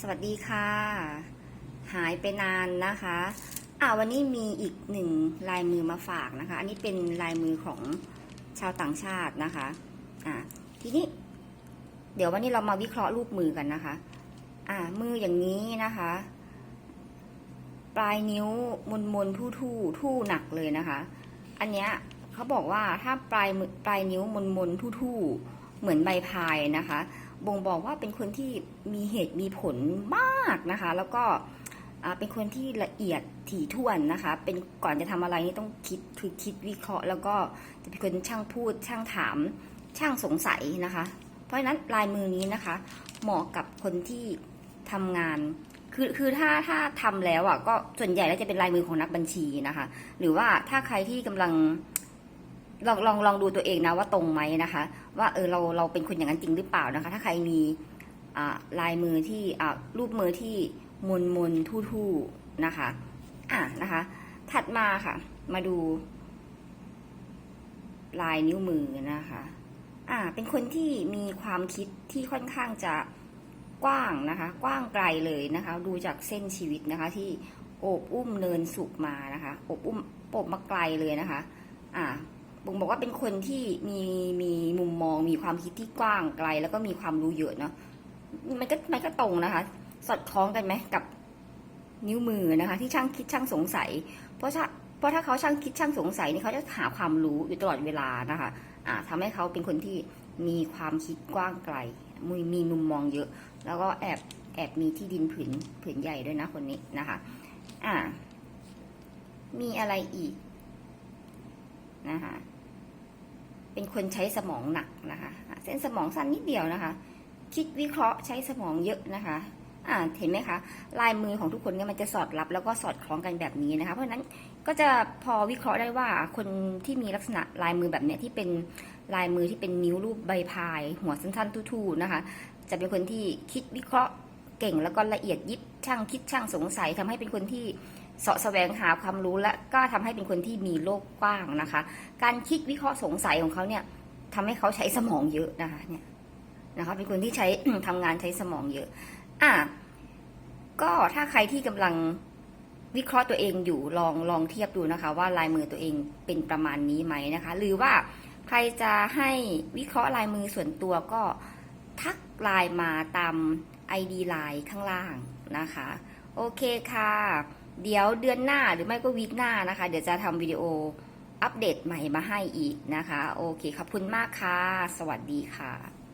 สวัสดีค่ะ หายไปนานนะคะอ่าวันนี้มีอีกหนึ่งลายมือมาฝากนะคะ อันนี้เป็นลายมือของชาวต่างชาตินะคะอ่าทีนี้ เดี๋ยววันนี้เรามาวิเคราะห์รูปมือกันนะคะ อ่า มืออย่างนี้นะคะ ปลายนิ้วมนมนทู่ทู่ทู่หนักเลยนะคะ อันเนี้ยเขาบอกว่าถ้าปลายปลายนิ้วมนมนทู่ทู่เหมือนใบพายนะคะ บ่งบอกว่าเป็นคนที่มีเหตุมีผลมากนะคะ แล้วก็เป็นคนที่ละเอียดถี่ถ้วนนะคะ เป็นก่อนจะทำอะไรนี่ต้องคิดคือคิดวิเคราะห์ แล้วก็จะเป็นคนช่างพูด ช่างถาม ช่างสงสัยนะคะ เพราะฉะนั้นลายมือนี้นะคะ เหมาะกับคนที่ทำงาน คือคือถ้าถ้าทำแล้วอะก็ส่วนใหญ่แล้วจะเป็นลายมือของนักบัญชีนะคะ หรือว่าถ้าใครที่กำลัง ลองลองลองดูตัวเองนะว่าตรงไหมนะคะ ว่าเออเราเราเป็นคนอย่างนั้นจริงหรือเปล่านะคะ ถ้าใครมีลายมือที่รูปมือที่มนมนทู่ทู่นะคะอะนะคะ ถัดมาค่ะ มาดู ลายนิ้วมือนะคะ อ่า เป็นคนที่มีความคิดที่ค่อนข้างจะกว้างนะคะ กว้างไกลเลยนะคะ ดูจากเส้นชีวิตนะคะ ที่โอบอุ้มเนินสุกมานะคะ โอบอุ้มโอบมาไกลเลยนะคะ อ่า บอกว่าเป็นคนที่มีมีมุมมอง มีความคิดที่กว้างไกล แล้วก็มีความรู้เยอะเนาะมันก็มันก็ตรงนะคะ สอดคล้องกันไหมกับนิ้วมือนะคะ ที่ช่างคิดช่างสงสัย เพราะถ้าเพราะถ้าเขาช่างคิดช่างสงสัยนี่เขาจะหาความรู้อยู่ตลอดเวลานะคะอ่าทำให้เขาเป็นคนที่มีความคิดกว้างไกลมีมีมุมมองเยอะ แล้วก็แอบแอบมีที่ดินผืนผืนใหญ่ด้วยนะคนนี้นะคะ อ่า มีอะไรอีกนะคะ เป็นคนใช้สมองหนักนะคะ เส้นสมองสั้นนิดเดียวนะคะ คิดวิเคราะห์ใช้สมองเยอะนะคะอ่าเห็นไหมคะลายมือของทุกคนเนี่ยมันจะสอดรับแล้วก็สอดคล้องกันแบบนี้นะคะ เพราะฉะนั้นก็จะพอวิเคราะห์ได้ว่าคนที่มีลักษณะลายมือแบบเนี้ยที่เป็นลายมือที่เป็นนิ้วรูปใบพาย หัวสั้นๆทู่ๆนะคะ จะเป็นคนที่คิดวิเคราะห์เก่งแล้วก็ละเอียดยิบช่างคิดช่างสงสัยทำให้เป็นคนที่ เสาะแสวงหาความรู้และก็ทำให้เป็นคนที่มีโลกกว้างนะคะ การคิดวิเคราะห์สงสัยของเขาเนี่ยทำให้เขาใช้สมองเยอะนะคะเนี่ยนะคะเป็นคนที่ใช้ทำงานใช้สมองเยอะ อะก็ถ้าใครที่กำลังวิเคราะห์ตัวเองอยู่ลองลองเทียบดูนะคะ ว่าลายมือตัวเองเป็นประมาณนี้ไหมนะคะ หรือว่าใครจะให้วิเคราะห์ลายมือส่วนตัวก็ทักไลน์มาตาม ID ไลน์ข้างล่างนะคะ โอเคค่ะ เดี๋ยวเดือนหน้าหรือไม่ก็วีคหน้านะคะ เดี๋ยวจะทำวิดีโออัปเดตใหม่มาให้อีกนะคะ โอเคขอบคุณมากค่ะ สวัสดีค่ะ